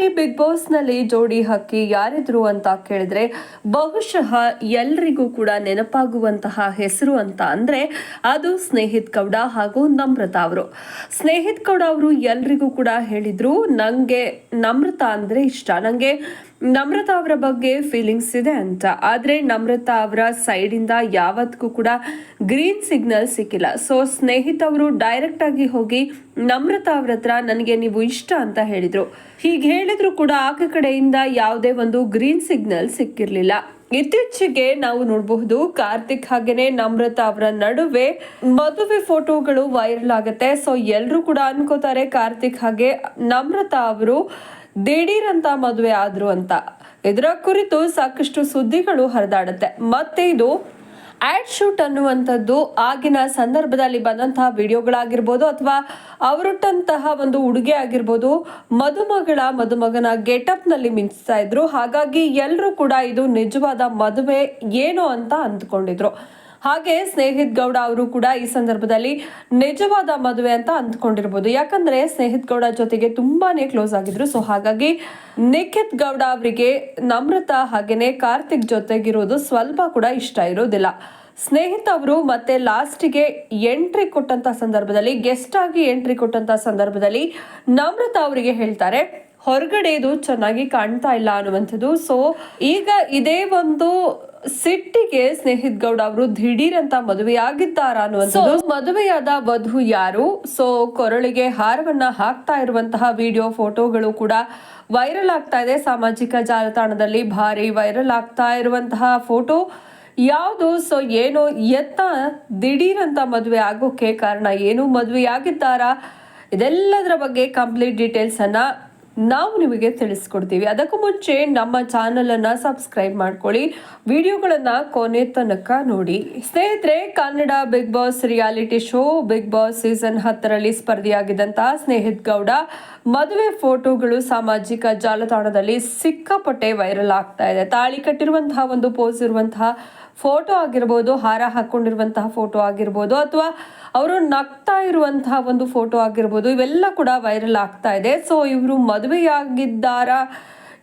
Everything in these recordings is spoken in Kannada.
ಬಾರಿ ಬಿಗ್ ಬಾಸ್ನಲ್ಲಿ ಜೋಡಿ ಹಕ್ಕಿ ಯಾರಿದ್ರು ಅಂತ ಕೇಳಿದ್ರೆ ಬಹುಶಃ ಎಲ್ರಿಗೂ ಕೂಡ ನೆನಪಾಗುವಂತಹ ಹೆಸರು ಅಂತ ಅಂದ್ರೆ ಅದು ಸ್ನೇಹಿತ್ ಗೌಡ ಹಾಗೂ ನಮ್ರತಾ ಅವರು. ಸ್ನೇಹಿತ್ ಗೌಡ ಅವರು ಎಲ್ರಿಗೂ ಕೂಡ ಹೇಳಿದ್ರು, ನಂಗೆ ನಮ್ರತಾ ಅಂದ್ರೆ ಇಷ್ಟ. ನಂಗೆ ನಮ್ರತಾ ಅವರ ಬಗ್ಗೆ ಫೀಲಿಂಗ್ಸ್ ಇದೆ ಅಂತ. ಆದ್ರೆ ನಮ್ರತಾ ಅವರ ಸೈಡಿಂದ ಯಾವತ್ತಿಗೂ ಕೂಡ ಗ್ರೀನ್ ಸಿಗ್ನಲ್ ಸಿಕ್ಕಿಲ್ಲ. ಸೊ ಸ್ನೇಹಿತವರು ಡೈರೆಕ್ಟ್ ಆಗಿ ಹೋಗಿ ನಮ್ರತಾ ಅವ್ರ ಹತ್ರ ನನಗೆ ನೀವು ಇಷ್ಟ ಅಂತ ಹೇಳಿದ್ರು. ಹೀಗೆ ಹೇಳಿದ್ರು ಕೂಡ ಆಕೆ ಕಡೆಯಿಂದ ಯಾವುದೇ ಒಂದು ಗ್ರೀನ್ ಸಿಗ್ನಲ್ ಸಿಕ್ಕಿರಲಿಲ್ಲ. ಇತ್ತೀಚೆಗೆ ನಾವು ನೋಡಬಹುದು ಕಾರ್ತಿಕ್ ಹಾಗೇನೆ ನಮ್ರತಾ ಅವರ ನಡುವೆ ಮದುವೆ ಫೋಟೋಗಳು ವೈರಲ್ ಆಗುತ್ತೆ. ಸೊ ಎಲ್ಲರೂ ಕೂಡ ಅನ್ಕೋತಾರೆ ಕಾರ್ತಿಕ್ ಹಾಗೆ ನಮ್ರತಾ ಅವರು ದಿಢೀರ್ ಅಂತ ಮದುವೆ ಆದ್ರು ಅಂತ. ಇದರ ಕುರಿತು ಸಾಕಷ್ಟು ಸುದ್ದಿಗಳು ಹರಿದಾಡುತ್ತೆ. ಮತ್ತೆ ಇದು ಆ್ಯಡ್ ಶೂಟ್ ಅನ್ನುವಂಥದ್ದು ಆಗಿನ ಸಂದರ್ಭದಲ್ಲಿ ಬಂದಂತಹ ವಿಡಿಯೋಗಳಾಗಿರ್ಬೋದು ಅಥವಾ ಅವರುಟ್ಟಂತಹ ಒಂದು ಉಡುಗೆ ಆಗಿರ್ಬೋದು ಮದುಮಗಳ ಮದುಮಗನ ಗೆಟಪ್ನಲ್ಲಿ ಮಿಂಚ್ತಾ ಇದ್ರು. ಹಾಗಾಗಿ ಎಲ್ಲರೂ ಕೂಡ ಇದು ನಿಜವಾದ ಮದುವೆ ಏನು ಅಂತ ಅಂದ್ಕೊಂಡಿದ್ರು. ಹಾಗೆ ಸ್ನೇಹಿತ್ ಗೌಡ ಅವರು ಕೂಡ ಈ ಸಂದರ್ಭದಲ್ಲಿ ನಿಜವಾದ ಮದುವೆ ಅಂತ ಅಂದ್ಕೊಂಡಿರ್ಬೋದು. ಯಾಕಂದ್ರೆ ಸ್ನೇಹಿತ್ ಗೌಡ ಜೊತೆಗೆ ತುಂಬಾನೇ ಕ್ಲೋಸ್ ಆಗಿದ್ರು. ಸೊ ಹಾಗಾಗಿ ನಿಖಿತ್ ಗೌಡ ಅವರಿಗೆ ನಮ್ರತ ಹಾಗೇನೆ ಕಾರ್ತಿಕ್ ಜೊತೆಗಿರೋದು ಸ್ವಲ್ಪ ಕೂಡ ಇಷ್ಟ ಇರೋದಿಲ್ಲ. ಸ್ನೇಹಿತ ಅವರು ಮತ್ತೆ ಲಾಸ್ಟಿಗೆ ಎಂಟ್ರಿ ಕೊಟ್ಟಂತ ಸಂದರ್ಭದಲ್ಲಿ ಗೆಸ್ಟ್ ಆಗಿ ಎಂಟ್ರಿ ಕೊಟ್ಟಂತ ಸಂದರ್ಭದಲ್ಲಿ ನಮ್ರತ ಅವರಿಗೆ ಹೇಳ್ತಾರೆ ಹೊರಗಡೆ ಇದು ಚೆನ್ನಾಗಿ ಕಾಣ್ತಾ ಇಲ್ಲ ಅನ್ನುವಂಥದ್ದು. ಸೊ ಈಗ ಇದೇ ಒಂದು ಸಿಟ್ಟಿಗೆ ಸ್ನೇಹಿತ್ ಗೌಡ ಅವರು ದಿಢೀರ್ ಅಂತ ಮದುವೆಯಾಗಿದ್ದಾರ ಅನ್ನುವಂಥದ್ದು. ಮದುವೆಯಾದ ವಧು ಯಾರು? ಸೊ ಕೊರಳಿಗೆ ಹಾರವನ್ನ ಹಾಕ್ತಾ ಇರುವಂತಹ ವಿಡಿಯೋ ಫೋಟೋಗಳು ಕೂಡ ವೈರಲ್ ಆಗ್ತಾ ಇದೆ. ಸಾಮಾಜಿಕ ಜಾಲತಾಣದಲ್ಲಿ ಭಾರಿ ವೈರಲ್ ಆಗ್ತಾ ಇರುವಂತಹ ಫೋಟೋ ಯಾವುದು? ಸೊ ಏನು? ಎತ್ತ ದಿಢೀರ್ ಅಂತ ಮದುವೆ ಆಗೋಕೆ ಕಾರಣ ಏನು? ಮದುವೆಯಾಗಿದ್ದಾರಾ? ಇದೆಲ್ಲದರ ಬಗ್ಗೆ ಕಂಪ್ಲೀಟ್ ಡೀಟೇಲ್ಸ್ ಅನ್ನ ನಾವು ನಿಮಗೆ ತಿಳಿಸ್ಕೊಡ್ತೀವಿ. ಅದಕ್ಕೂ ಮುಂಚೆ ನಮ್ಮ ಚಾನಲನ್ನು ಸಬ್ಸ್ಕ್ರೈಬ್ ಮಾಡ್ಕೊಳ್ಳಿ. ವಿಡಿಯೋಗಳನ್ನು ಕೊನೆ ತನಕ ನೋಡಿ. ಸ್ನೇಹಿತರೆ, Kannada big boss reality show big boss season ಹತ್ತರಲ್ಲಿ ಸ್ಪರ್ಧಿಯಾಗಿದ್ದಂತಹ ಸ್ನೇಹಿತ್ ಗೌಡ, ಮದುವೆ ಫೋಟೋಗಳು ಸಾಮಾಜಿಕ ಜಾಲತಾಣದಲ್ಲಿ ಸಿಕ್ಕಾಪಟ್ಟೆ ವೈರಲ್ ಆಗ್ತಾ ಇದೆ. ತಾಳಿ ಕಟ್ಟಿರುವಂತಹ ಒಂದು ಪೋಸ್ ಇರುವಂತಹ ಫೋಟೋ ಆಗಿರ್ಬೋದು, ಹಾರ ಹಾಕೊಂಡಿರುವಂತಹ ಫೋಟೋ ಆಗಿರ್ಬೋದು, ಅಥವಾ ಅವರು ನಗ್ತಾ ಇರುವಂತಹ ಒಂದು ಫೋಟೋ ಆಗಿರ್ಬೋದು, ಇವೆಲ್ಲ ಕೂಡ ವೈರಲ್ ಆಗ್ತಾ ಇದೆ. ಸೊ ಇವರು ಮದುವೆಯಾಗಿದ್ದಾರಾ?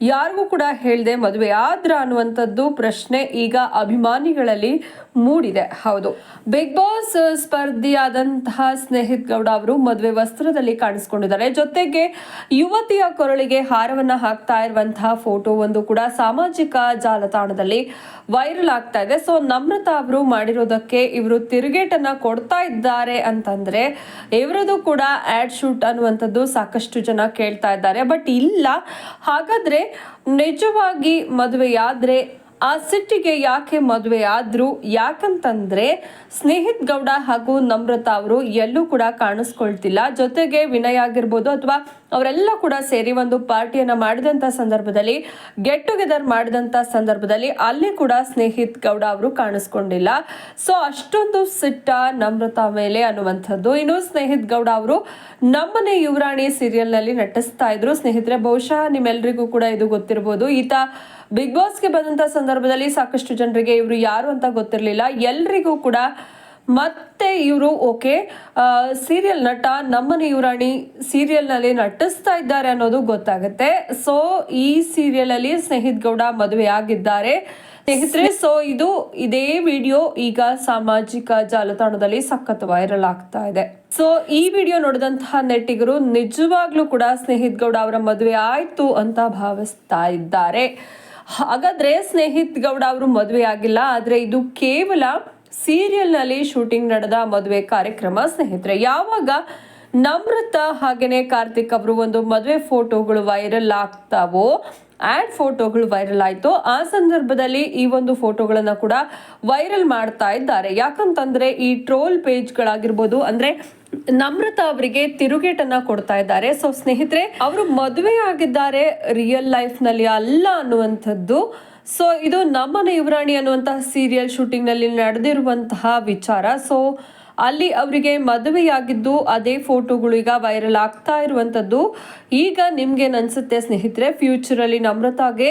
ಯಾರಿಗೂ ಕೂಡ ಹೇಳಿದೆ ಮದುವೆ ಆದ್ರ ಅನ್ನುವಂಥದ್ದು ಪ್ರಶ್ನೆ ಈಗ ಅಭಿಮಾನಿಗಳಲ್ಲಿ ಮೂಡಿದೆ. ಹೌದು. ಬಿಗ್ ಬಾಸ್ ಸ್ಪರ್ಧಿಯಾದಂತಹ ಸ್ನೇಹಿತ್ ಗೌಡ ಅವರು ಮದುವೆ ವಸ್ತ್ರದಲ್ಲಿ ಕಾಣಿಸ್ಕೊಂಡಿದ್ದಾರೆ. ಜೊತೆಗೆ ಯುವತಿಯ ಕೊರಳಿಗೆ ಹಾರವನ್ನ ಹಾಕ್ತಾ ಇರುವಂತಹ ಫೋಟೋ ಒಂದು ಕೂಡ ಸಾಮಾಜಿಕ ಜಾಲತಾಣದಲ್ಲಿ ವೈರಲ್ ಆಗ್ತಾ ಇದೆ. ಸೊ ನಮ್ರತಾ ಅವರು ಮಾಡಿರೋದಕ್ಕೆ ಇವರು ತಿರುಗೇಟನ್ನ ಕೊಡ್ತಾ ಇದ್ದಾರೆ ಅಂತಂದ್ರೆ ಇವರದು ಕೂಡ ಆಡ್ ಶೂಟ್ ಅನ್ನುವಂಥದ್ದು ಸಾಕಷ್ಟು ಜನ ಕೇಳ್ತಾ ಇದ್ದಾರೆ. ಬಟ್ ಇಲ್ಲ. ಹಾಗಾದ್ರೆ ನಿಜವಾಗಿ ಮದುವೆಯಾದ್ರೆ ಆ ಸಿಟ್ಟಿಗೆ ಯಾಕೆ ಮದುವೆ ಆದ್ರು ಯಾಕಂತಂದ್ರೆ ಸ್ನೇಹಿತ್ ಗೌಡ ಹಾಗೂ ನಮ್ರತಾ ಅವರು ಎಲ್ಲೂ ಕೂಡ ಕಾಣಿಸ್ಕೊಳ್ತಿಲ್ಲ. ಜೊತೆಗೆ ವಿನಯ್ ಆಗಿರ್ಬೋದು ಅಥವಾ ಅವರೆಲ್ಲ ಕೂಡ ಸೇರಿ ಒಂದು ಪಾರ್ಟಿಯನ್ನ ಮಾಡಿದಂತ ಸಂದರ್ಭದಲ್ಲಿ ಗೆಟ್ ಟುಗೆದರ್ ಮಾಡಿದಂತ ಸಂದರ್ಭದಲ್ಲಿ ಅಲ್ಲಿ ಕೂಡ ಸ್ನೇಹಿತ್ ಗೌಡ ಅವರು ಕಾಣಿಸ್ಕೊಂಡಿಲ್ಲ. ಸೊ ಅಷ್ಟೊಂದು ಸಿಟ್ಟ ನಮ್ರತಾ ಮೇಲೆ ಅನ್ನುವಂಥದ್ದು. ಇನ್ನು ಸ್ನೇಹಿತ್ ಗೌಡ ಅವರು ನಮ್ಮನೆ ಯುವರಾಣಿ ಸೀರಿಯಲ್ನಲ್ಲಿ ನಟಿಸ್ತಾ ಇದ್ರು. ಸ್ನೇಹಿತರೆ, ಬಹುಶಃ ನಿಮ್ಮೆಲ್ರಿಗೂ ಕೂಡ ಇದು ಗೊತ್ತಿರಬಹುದು ಈತ ಬಿಗ್ ಬಾಸ್ಗೆ ಬಂದಂಥ ಸಂದರ್ಭದಲ್ಲಿ ಸಾಕಷ್ಟು ಜನರಿಗೆ ಇವರು ಯಾರು ಅಂತ ಗೊತ್ತಿರಲಿಲ್ಲ. ಎಲ್ರಿಗೂ ಕೂಡ ಮತ್ತೆ ಇವರು ಓಕೆ ಸೀರಿಯಲ್ ನಟ, ನಮ್ಮನೆ ಇವರಾಣಿ ಸೀರಿಯಲ್ನಲ್ಲಿ ನಟಿಸ್ತಾ ಇದ್ದಾರೆ ಅನ್ನೋದು ಗೊತ್ತಾಗುತ್ತೆ. ಸೊ ಈ ಸೀರಿಯಲ್ ಅಲ್ಲಿ ಸ್ನೇಹಿತ್ ಗೌಡ ಮದುವೆ ಆಗಿದ್ದಾರೆ ಸ್ನೇಹಿತರೆ ಸೊ ಇದು ಇದೇ ವಿಡಿಯೋ ಈಗ ಸಾಮಾಜಿಕ ಜಾಲತಾಣದಲ್ಲಿ ಸಖತ್ ವೈರಲ್ ಆಗ್ತಾ ಇದೆ. ಸೊ ಈ ವಿಡಿಯೋ ನೋಡಿದಂತಹ ನೆಟ್ಟಿಗರು ನಿಜವಾಗ್ಲೂ ಕೂಡ ಸ್ನೇಹಿತ್ ಗೌಡ ಅವರ ಮದುವೆ ಆಯ್ತು ಅಂತ ಭಾವಿಸ್ತಾ ಇದ್ದಾರೆ. ಹಾಗಾದ್ರೆ ಸ್ನೇಹಿತ್ ಗೌಡ ಅವರು ಮದುವೆ ಆಗಿಲ್ಲ, ಆದ್ರೆ ಇದು ಕೇವಲ ಸೀರಿಯಲ್ನಲ್ಲಿ ಶೂಟಿಂಗ್ ನಡೆದ ಮದುವೆ ಕಾರ್ಯಕ್ರಮ, ಸ್ನೇಹಿತರೆ. ಯಾವಾಗ ನಮ್ರತಾ ಹಾಗೇನೆ ಕಾರ್ತಿಕ್ ಅವರು ಒಂದು ಮದುವೆ ಫೋಟೋಗಳು ವೈರಲ್ ಆಗ್ತಾವೋ, ಆ್ಯಡ್ ಫೋಟೋಗಳು ವೈರಲ್ ಆಯಿತು, ಆ ಸಂದರ್ಭದಲ್ಲಿ ಈ ಒಂದು ಫೋಟೋಗಳನ್ನು ಕೂಡ ವೈರಲ್ ಮಾಡ್ತಾ ಇದ್ದಾರೆ. ಯಾಕಂತಂದ್ರೆ ಈ ಟ್ರೋಲ್ ಪೇಜ್ಗಳಾಗಿರ್ಬೋದು, ಅಂದ್ರೆ ನಮ್ರತಾ ಅವರಿಗೆ ತಿರುಗೇಟನ್ನ ಕೊಡ್ತಾ ಇದ್ದಾರೆ. ಸೊ ಸ್ನೇಹಿತರೆ, ಅವರು ಮದುವೆ ಆಗಿದ್ದಾರೆ ರಿಯಲ್ ಲೈಫ್ನಲ್ಲಿ ಅಲ್ಲ ಅನ್ನುವಂಥದ್ದು. ಸೊ ಇದು ನಮ್ಮನೆ ಯುವರಾಣಿ ಅನ್ನುವಂತಹ ಸೀರಿಯಲ್ ಶೂಟಿಂಗ್ನಲ್ಲಿ ನಡೆದಿರುವಂತಹ ವಿಚಾರ. ಸೊ ಅಲ್ಲಿ ಅವರಿಗೆ ಮದುವೆಯಾಗಿದ್ದು ಅದೇ ಫೋಟೋಗಳು ಈಗ ವೈರಲ್ ಆಗ್ತಾ ಇರುವಂತದ್ದು ಈಗ ನಿಮ್ಗೆ ಅನ್ಸುತ್ತೆ ಸ್ನೇಹಿತರೆ ಫ್ಯೂಚರ್ ಅಲ್ಲಿ ನಮ್ರತಾಗೆ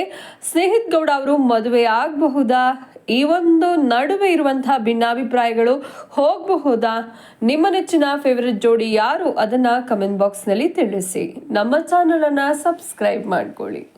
ಸ್ನೇಹಿತ್ ಗೌಡ ಅವರು ಮದುವೆ ಆಗಬಹುದಾ? ಈ ಒಂದು ನಡುವೆ ಇರುವಂತಹ ಭಿನ್ನಾಭಿಪ್ರಾಯಗಳು ಹೋಗಬಹುದಾ? ನಿಮ್ಮ ನೆಚ್ಚಿನ ಫೇವರೆಟ್ ಜೋಡಿ ಯಾರು? ಅದನ್ನ ಕಮೆಂಟ್ ಬಾಕ್ಸ್ನಲ್ಲಿ ತಿಳಿಸಿ. ನಮ್ಮ ಚಾನಲನ್ನು ಸಬ್ಸ್ಕ್ರೈಬ್ ಮಾಡ್ಕೊಳ್ಳಿ.